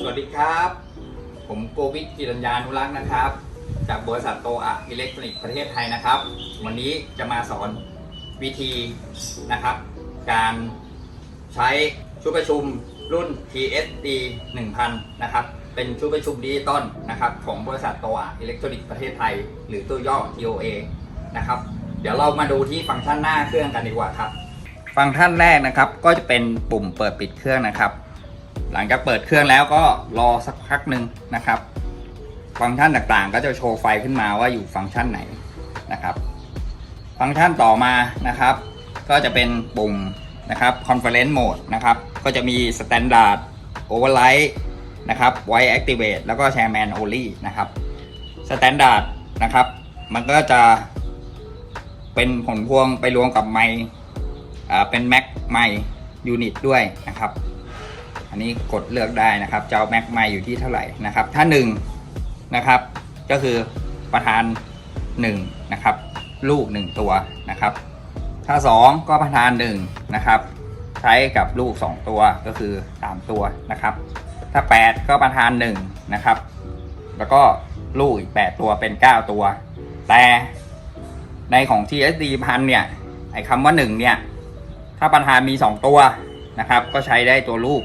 สวัสดีครับ ผมโกวิทกิรัญญานุรักษ์นะครับ จากบริษัทโตอะอิเล็กทรอนิกส์ประเทศไทยนะครับ วันนี้จะมาสอนวิธีนะครับ การใช้ชุดประชุมรุ่น TSD 1000 นะครับ เป็นชุดประชุมดิจิตอลนะครับ ของบริษัทโตอะอิเล็กทรอนิกส์ประเทศไทย หรือตัวย่อ TOA นะครับ เดี๋ยวเรามาดูที่ฟังก์ชันหน้าเครื่องกันดีกว่าครับ ฟังก์ชันแรกนะครับก็จะเป็นปุ่มเปิดปิดเครื่องนะครับ หลังจากเปิดเครื่องแล้วก็รอสักพักหนึ่งนะครับ ฟังก์ชันต่างๆ ก็จะโชว์ไฟขึ้นมาว่าอยู่ฟังก์ชันไหนนะครับ ฟังก์ชันต่อมานะครับ ก็จะเป็นปุ่มนะครับ Conference Mode นะครับ ก็จะมี Standard Override นะครับ Voice Activate แล้วก็ Chairman Only นะครับ Standard นะครับ มันก็จะเป็นผลพวงไปรวมกับไมค์อ่เป็น Mac ไมค์ Unit ด้วยนะครับ อันนี้กดเลือกได้นะครับจะเอาแม็กไมอยู่ที่เท่าไหร่นะครับ ถ้า1นะครับก็คือประธาน1นะครับลูก 1 ตัวนะครับ ถ้า 2 ก็ประธาน1นะครับใช้กับลูก 2 ตัวก็คือ 3 ตัวนะครับ ถ้า 8 ก็ประธาน1นะครับ แล้วก็ลูกอีก 8 ตัวเป็น 9 ตัว แต่ในของ TSD พันเนี่ยไอ้คำว่า 1 เนี่ย ถ้าประธานมี 2 ตัวนะครับ ก็ใช้ได้ตัวลูก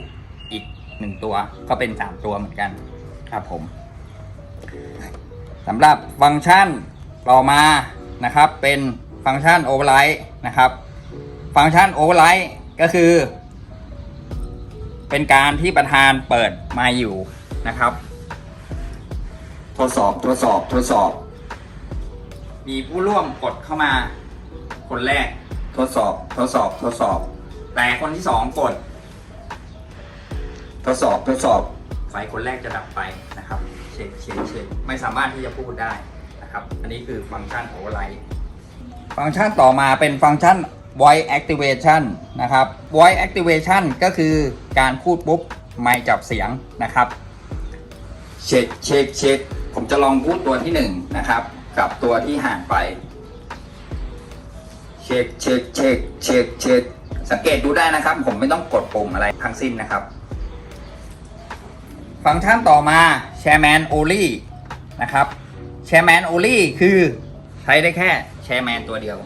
อีก1ตัวก็เป็น3ตัวเหมือนกันครับผมสำหรับฟังก์ชันต่อมานะครับ เป็นฟังก์ชัน override นะครับ ฟังก์ชัน override ก็คือ เป็นการที่ประธานเปิดไมาอยู่นะครับ ทดสอบทดสอบทดสอบ มีผู้ร่วมกดเข้ามา คนแรกทดสอบทดสอบทดสอบ แต่คนที่สองกด ทดสอบทดสอบไฟคนแรกจะดับไปนะครับเช็คเช็คเช็คไม่สามารถที่จะพูดได้นะครับ อันนี้คือฟังก์ชัน override ฟังก์ชันต่อมาเป็นฟังก์ชัน voice activation นะครับ voice activation ก็คือการพูดปุ๊บไม่จับเสียงนะครับเช็คเช็คเช็คผมจะลองพูดตัวที่หนึ่งนะครับ กับตัวที่ห่างไปเช็คเช็คเช็คเช็คเช็คสังเกตดูได้นะครับ ผมไม่ต้องกดปุ่มอะไรทั้งสิ้นนะครับ ฟังก์ชันต่อมา Chairman Only นะครับ Chairman Only คือใช้ได้แค่ Chairman ตัวเดียว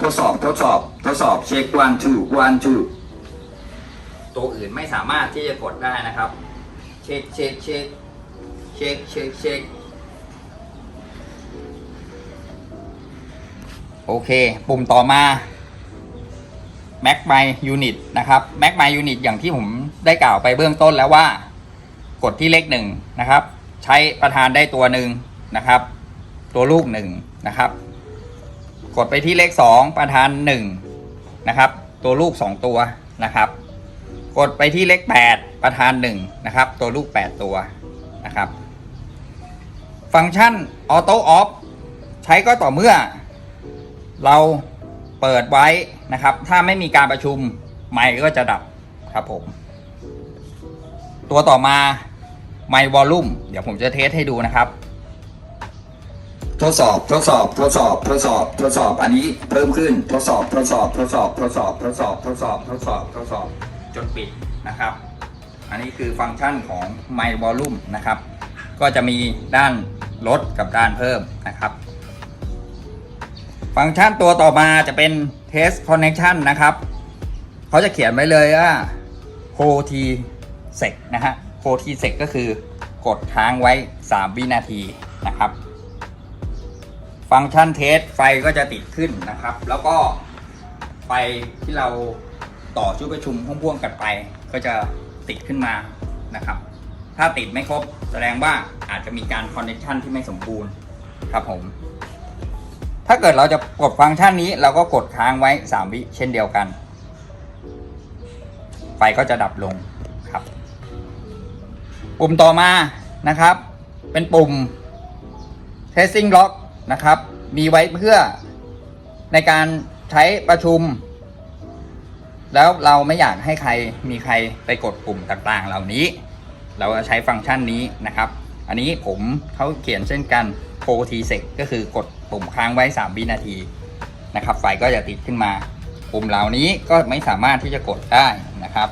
ทดสอบทดสอบทดสอบเช็ค one two one two ตัวอื่นไม่สามารถที่จะกดได้นะครับ เช็คเช็คเช็คเช็คเช็คเช็คโอเค ปุ่มต่อมา Mac My Unit นะครับ Mac My Unit อย่างที่ผมได้กล่าวไปเบื้องต้นแล้วว่าก ดที่เลขหนึ่งนะครับ ใช้ประธานได้ตัวหนึ่งนะครับ ตัวลูกหนึ่งนะครับ กดไปที่เลขสองประธานหนึ่งนะครับ ตัวลูกสองตัวนะครับ กดไปที่เลข8ประธาน1นะครับ ตัวลูก8ตัวนะครับ ฟังก์ชัน Auto Off ใช้ก็ต่อเมื่อ เราเปิดไว้นะครับ ถ้าไม่มีการประชุมไมค์ก็จะดับครับผม ตัวต่อมา ไมค์วอลลุ่มเดี๋ยวผมจะเทสให้ดูนะครับ ทดสอบทดสอบทดสอบทดสอบทดสอบอันนี้เพิ่มขึ้นทดสอบทดสอบทดสอบทดสอบทดสอบทดสอบทดสอบทดสอบจนปิดนะครับ อันนี้คือฟังก์ชันของ My Volume นะครับ ก็จะมีด้านลดกับด้านเพิ่มนะครับ ฟังก์ชันตัวต่อมาจะเป็น Test Connection นะครับ เขาจะเขียนไว้เลยว่า c o t sec นะฮะ c o t sec ก็คือกดค้างไว้ 3 วินาทีนะครับ ฟังก์ชันเทสไฟก็จะติดขึ้นนะครับ แล้วก็ไฟที่เราต่อชุดประชุมห้องพ่วงกันไป ก็จะติดขึ้นมานะครับ ถ้าติดไม่ครบแสดงว่าอาจจะมีการคอนเนคชันที่ไม่สมบูรณ์ครับผม ถ้าเกิดเราจะกดฟังก์ชันนี้เราก็กดค้างไว้ 3 วิเช่นเดียวกัน ไฟก็จะดับลง ปุ่มต่อมานะครับ เป็นปุ่ม testing lock นะครับ มีไว้เพื่อในการใช้ประชุม แล้วเราไม่อยากให้ใครมีใครไปกดปุ่มต่างๆ เหล่านี้ เราจะใช้ฟังก์ชันนี้นะครับ อันนี้ผมเขาเขียนเช่นกัน p o t s e c ก็คือกดปุ่มค้างไว้ 3 วินาทีนะครับ ไฟก็จะติดขึ้นมา ปุ่มเหล่านี้ก็ไม่สามารถที่จะกดได้นะครับ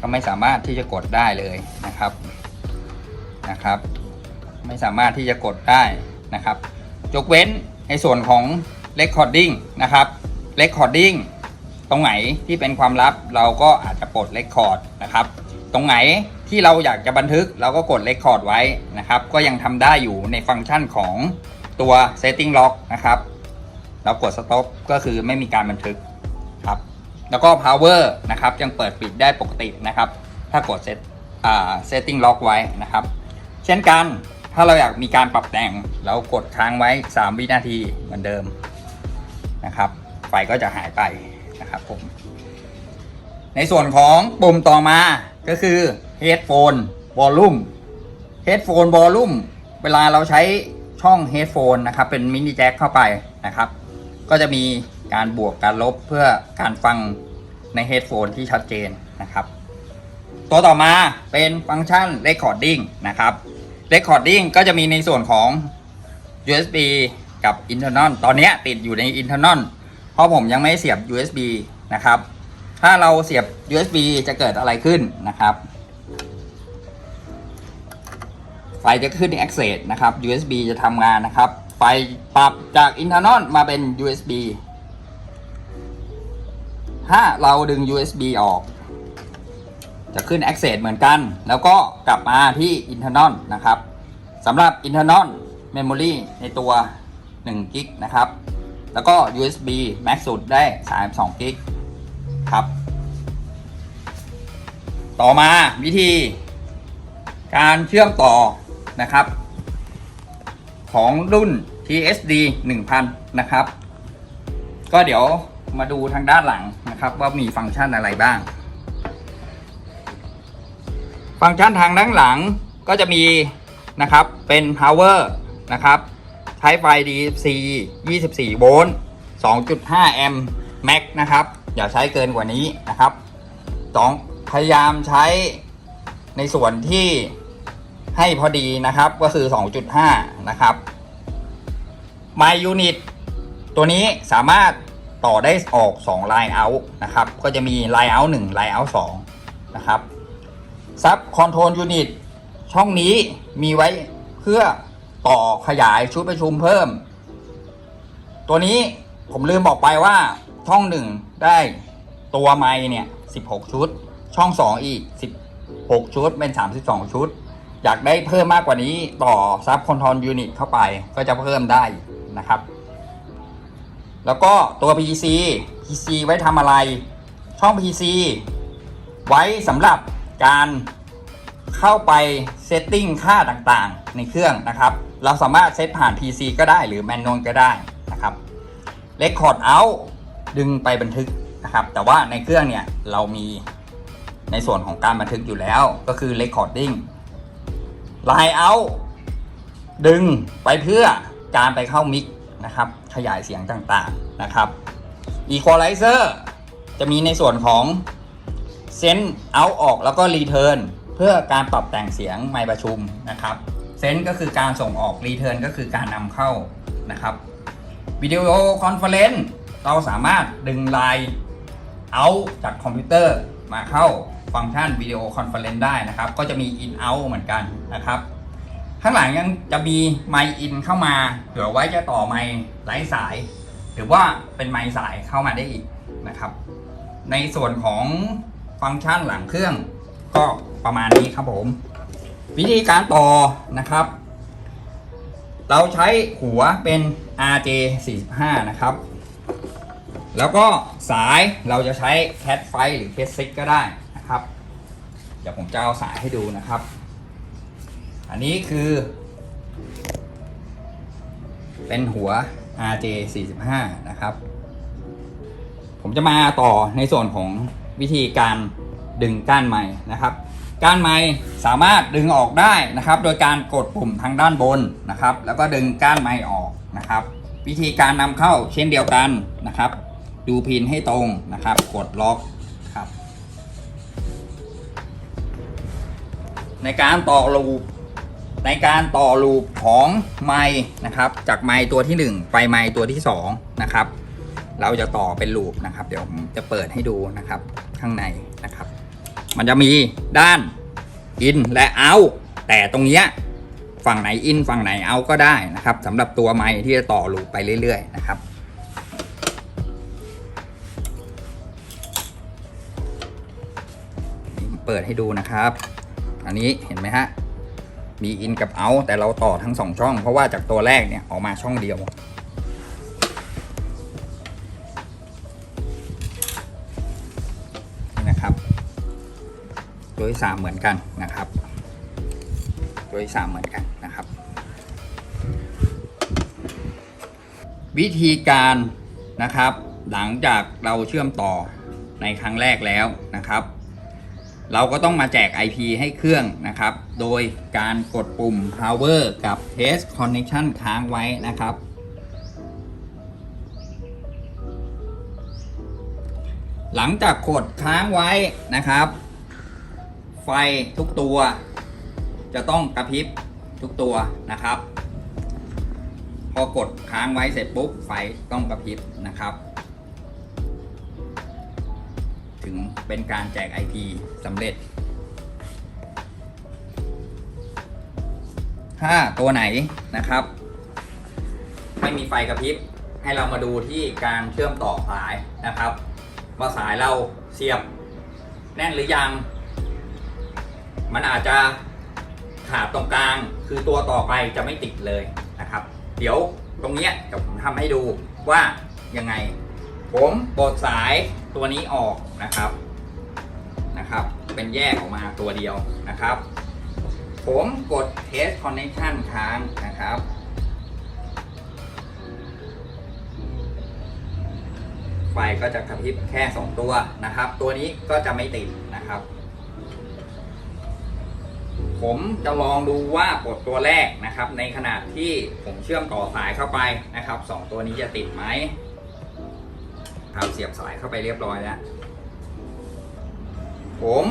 ก็ไม่สามารถที่จะกดได้เลยนะครับนะครับ ไม่สามารถที่จะกดได้นะครับ ยกเว้นในส่วนของ Recording นะครับ Recording ตรงไหนที่เป็นความลับเราก็อาจจะปลด Record นะครับ ตรงไหนที่เราอยากจะบันทึกเราก็กด Record ไว้นะครับ ก็ยังทำได้อยู่ในฟังก์ชันของตัว Setting Lock นะครับ เรากด Stop ก็คือไม่มีการบันทึก แล้วก็ Power นะครับยังเปิดปิดได้ปกตินะครับ ถ้ากด Set อ่า Setting Lock ไว้นะครับ เช่นกันถ้าเราอยากมีการปรับแต่งเรากดค้างไว้ 3 วินาทีเหมือนเดิมนะครับไฟก็จะหายไปนะครับผมในส่วนของปุ่มต่อมาก็คือ Headphone Volume Headphone Volume เวลาเราใช้ช่อง Headphone นะครับเป็นมินิแจ็คเข้าไปนะครับ ก็จะมี การบวกการลบเพื่อการฟังใน Headphone ที่ชัดเจนนะครับ ตัวต่อมาเป็นฟังก์ชัน Recording นะครับ Recording ก็จะมีในส่วนของ USB กับ internal ตอนนี้ติดอยู่ใน internal เพราะผมยังไม่เสียบ USB นะครับ ถ้าเราเสียบ USB จะเกิดอะไรขึ้นนะครับ ไฟจะขึ้น access นะครับ USB จะทำงานนะครับ ไฟปรับจาก internal มาเป็น USB ถ้าเราดึง USB ออก จะขึ้น access เหมือนกัน แล้วก็กลับมาที่ internal นะครับสำหรับ internal memory ในตัว1 g b นะครับ แล้วก็ USB max สุดได้ 32 g b ครับ ต่อมาวิธี การเชื่อมต่อนะครับ ของรุ่น TSD 1000 นะครับ ก็เดี๋ยวมาดูทางด้านหลัง นะครับว่ามีฟังก์ชันอะไรบ้าง ฟังก์ชันทางด้านหลังก็จะมีนะครับเป็น power นะครับใช้ไฟ DC 24 โวลต์ 2.5 แอมป์ max นะครับ อย่าใช้เกินกว่านี้นะครับต้องพยายามใช้ในส่วนที่ให้พอดีนะครับก็คือ 2.5 นะครับ My Unit ตัวนี้สามารถ ต่อได้ออก2 Line Out นะครับ ก็จะมี Line Out 1 Line Out 2 นะครับซับคอนโทรลยูนิตช่องนี้มีไว้เพื่อต่อขยายชุดประชุมเพิ่ม ตัวนี้ผมลืมบอกไปว่าช่องหนึ่งได้ตัวไม้เนี่ย 16 ชุด ช่อง 2 อีก 16 ชุด เป็น 32 ชุด อยากได้เพิ่มมากกว่านี้ต่อซับคอนโทรลยูนิตเข้าไปก็จะเพิ่มได้นะครับ แล้วก็ตัว PC PC ไว้ทำอะไร ช่อง PC ไว้สำหรับการเข้าไปเซตติ้งค่าต่างๆ ในเครื่องนะครับ เราสามารถเซตผ่าน PC ก็ได้หรือแมนนวลก็ได้นะครับ Record Out ดึงไปบันทึกนะครับ แต่ว่าในเครื่องเนี่ยเรามีในส่วนของการบันทึกอยู่แล้วก็คือ Recording Line Out ดึงไปเพื่อการไปเข้ามิก นะครับ ขยายเสียงต่างๆนะครับ Equalizer จะมีในส่วนของเซนเอาออกแล้วก็รีเทิร์นเพื่อการปรับแต่งเสียงไมค์ประชุมนะครับเซนก็คือการส่งออกรีเทิร์นก็คือการนำเข้านะครับวิดีโอคอนเฟอเรนซ์เราสามารถดึงไลน์เอาจากคอมพิวเตอร์มาเข้าฟังก์ชันวิดีโอคอนเฟอเรนซ์ได้นะครับ ก็จะมี in out เหมือนกันนะครับ ข้างหลังยังจะมีไมค์อินเข้ามาเผื่อไว้จะต่อไมค์ไร้สาย หรือว่าเป็นไมค์สายเข้ามาได้อีกนะครับ ในส่วนของฟังก์ชันหลังเครื่อง ก็ประมาณนี้ครับผม วิธีการต่อนะครับ เราใช้หัวเป็น RJ 45นะครับ แล้วก็สายเราจะใช้ Cat ไฟหรือ Cat 6ก็ได้นะครับ เดี๋ยวผมจะเอาสายให้ดูนะครับ อันนี้คือ เป็นหัว RJ 45นะครับ ผมจะมาต่อในส่วนของวิธีการดึงก้านไม้นะครับ ก้านไม้สามารถดึงออกได้นะครับ โดยการกดปุ่มทางด้านบนนะครับ แล้วก็ดึงก้านไม้ออกนะครับ วิธีการนำเข้าเช่นเดียวกันนะครับ ดูพินให้ตรงนะครับ กดล็อกครับ ในการต่อลูป ในการต่อลูปของไม้นะครับ จากไม้ตัวที่ 1 ไปไม้ตัวที่2นะครับ เราจะต่อเป็นลูปนะครับ เดี๋ยวผมจะเปิดให้ดูนะครับข้างในนะครับ มันจะมีด้านอินและเอาแต่ตรงเนี้ยฝั่งไหนอินฝั่งไหนเอาก็ได้นะครับสำหรับตัวไม้ที่จะต่อลูปไปเรื่อย ๆ นะครับเปิดให้ดูนะครับ อันนี้เห็นไหมฮะ มีอินกับเอาแต่เราต่อทั้งสองช่อง เพราะว่าจากตัวแรกเนี่ยออกมาช่องเดียวนี่นะครับ ตัวที่สามเหมือนกันนะครับ ตัวที่สามเหมือนกันนะครับ วิธีการนะครับ หลังจากเราเชื่อมต่อในครั้งแรกแล้วนะครับ เราก็ต้องมาแจก IP ให้เครื่องนะครับ โดยการกดปุ่ม power กับ test connection ค้างไว้นะครับ หลังจากกดค้างไว้นะครับ ไฟทุกตัว จะต้องกระพริบทุกตัวนะครับ พอกดค้างไว้เสร็จปุ๊บไฟต้องกระพริบนะครับ ถึงเป็นการแจก IP สำเร็จ ถ้าตัวไหนนะครับ ไม่มีไฟกระพริบ ให้เรามาดูที่การเชื่อมต่อสายนะครับ ว่าสายเราเสียบแน่นหรือยัง มันอาจจะขาดตรงกลางคือตัวต่อไปจะไม่ติดเลยนะครับ เดี๋ยวตรงนี้เดี๋ยวผมทำให้ดูว่ายังไง ผมปลดสาย ตัวนี้ออกนะครับนะครับ เป็นแยกออกมาตัวเดียวนะครับ ผมกด test connection ค้างนะครับ ไฟก็จะกระพริบแค่ 2 ตัวนะครับ ตัวนี้ก็จะไม่ติดนะครับ ผมจะลองดูว่าปลดตัวแรกนะครับ ในขณะที่ผมเชื่อมต่อสายเข้าไปนะครับสองตัวนี้จะติดไหม ครับ เสียบสายเข้าไปเรียบร้อยแล้ว ผม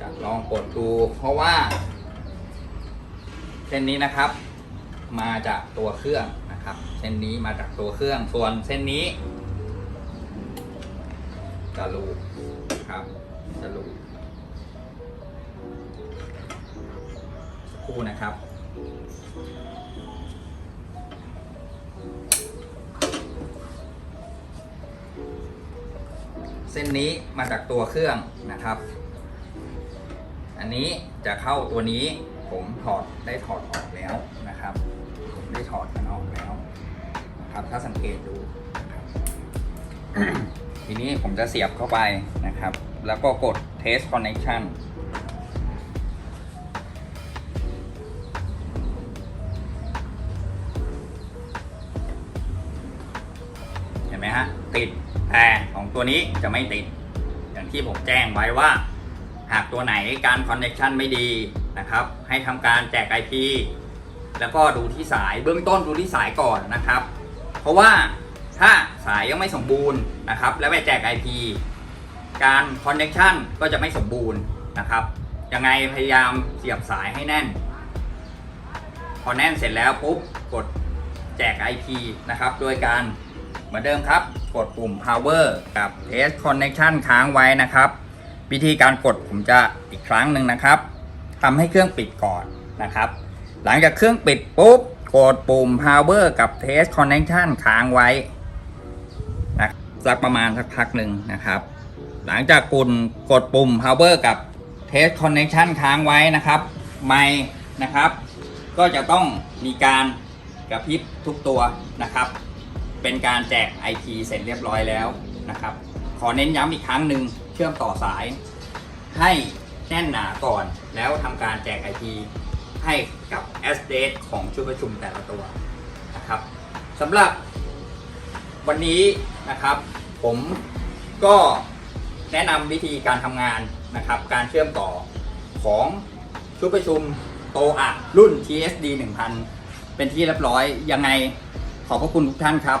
จะลองกดดูเพราะว่า เส้นนี้นะครับ มาจากตัวเครื่องนะครับ เส้นนี้มาจากตัวเครื่องส่วนเส้นนี้จะรูกครับจะรูกคู่นะครับ ส้นนี้มาจากตัวเครื่องนะครับ อันนี้จะเข้าตัวนี้ผมถอดได้ถอดออกแล้วนะครับผมได้ถอดมันออกแล้วนะครับ ถ้าสังเกตดูทีนี้ผมจะเสียบเข้าไปนะครับ แล้วก็กด test connection ห็นไหมฮะติดแต่ของตัวนี้จะไม่ติด อย่างที่ผมแจ้งไว้ว่า หากตัวไหนการ connection ไม่ดีนะครับ ให้ทำการแจก IP แล้วก็ดูที่สายเบื้องต้นดูที่สายก่อนนะครับ เพราะว่าถ้าสายยังไม่สมบูรณ์นะครับ แล้วไปแจก IP การ connection ก็จะไม่สมบูรณ์นะครับยังไงพยายามเสียบสายให้แน่น พอแน่นเสร็จแล้วปุ๊บกดแจก IP นะครับ โดยการ เหมือนเดิมครับ กดปุ่ม power กับ test connection ค้างไว้นะครับ วิธีการกดผมจะอีกครั้งหนึ่งนะครับทำให้เครื่องปิดก่อนนะครับ หลังจากเครื่องปิดปุ๊บ กดปุ่ม power กับ test connection ค้างไว้นะสักประมาณสักพักหนึ่งนะครับ หลังจากคุณกดปุ่ม power กับ test connection ค้างไว้นะครับ ไม่นะครับ ก็จะต้องมีการกระพริบทุกตัวนะครับ เป็นการแจก IP เสร็จเรียบร้อยแล้วนะครับ ขอเน้นย้ำอีกครั้งหนึ่งเชื่อมต่อสาย ให้แน่นหนาก่อน แล้วทำการแจก IP ให้กับ s d ของชุดประชุมแต่ละตัวนะครับสำหรับวันนี้นะครับ ผมก็แนะนำวิธีการทำงานนะครับ การเชื่อมต่อของชุดประชุมโตอะรุ่น TSD 1000 เป็นที่เรียบร้อยยังไงขอบพระคุณทุกท่านครับ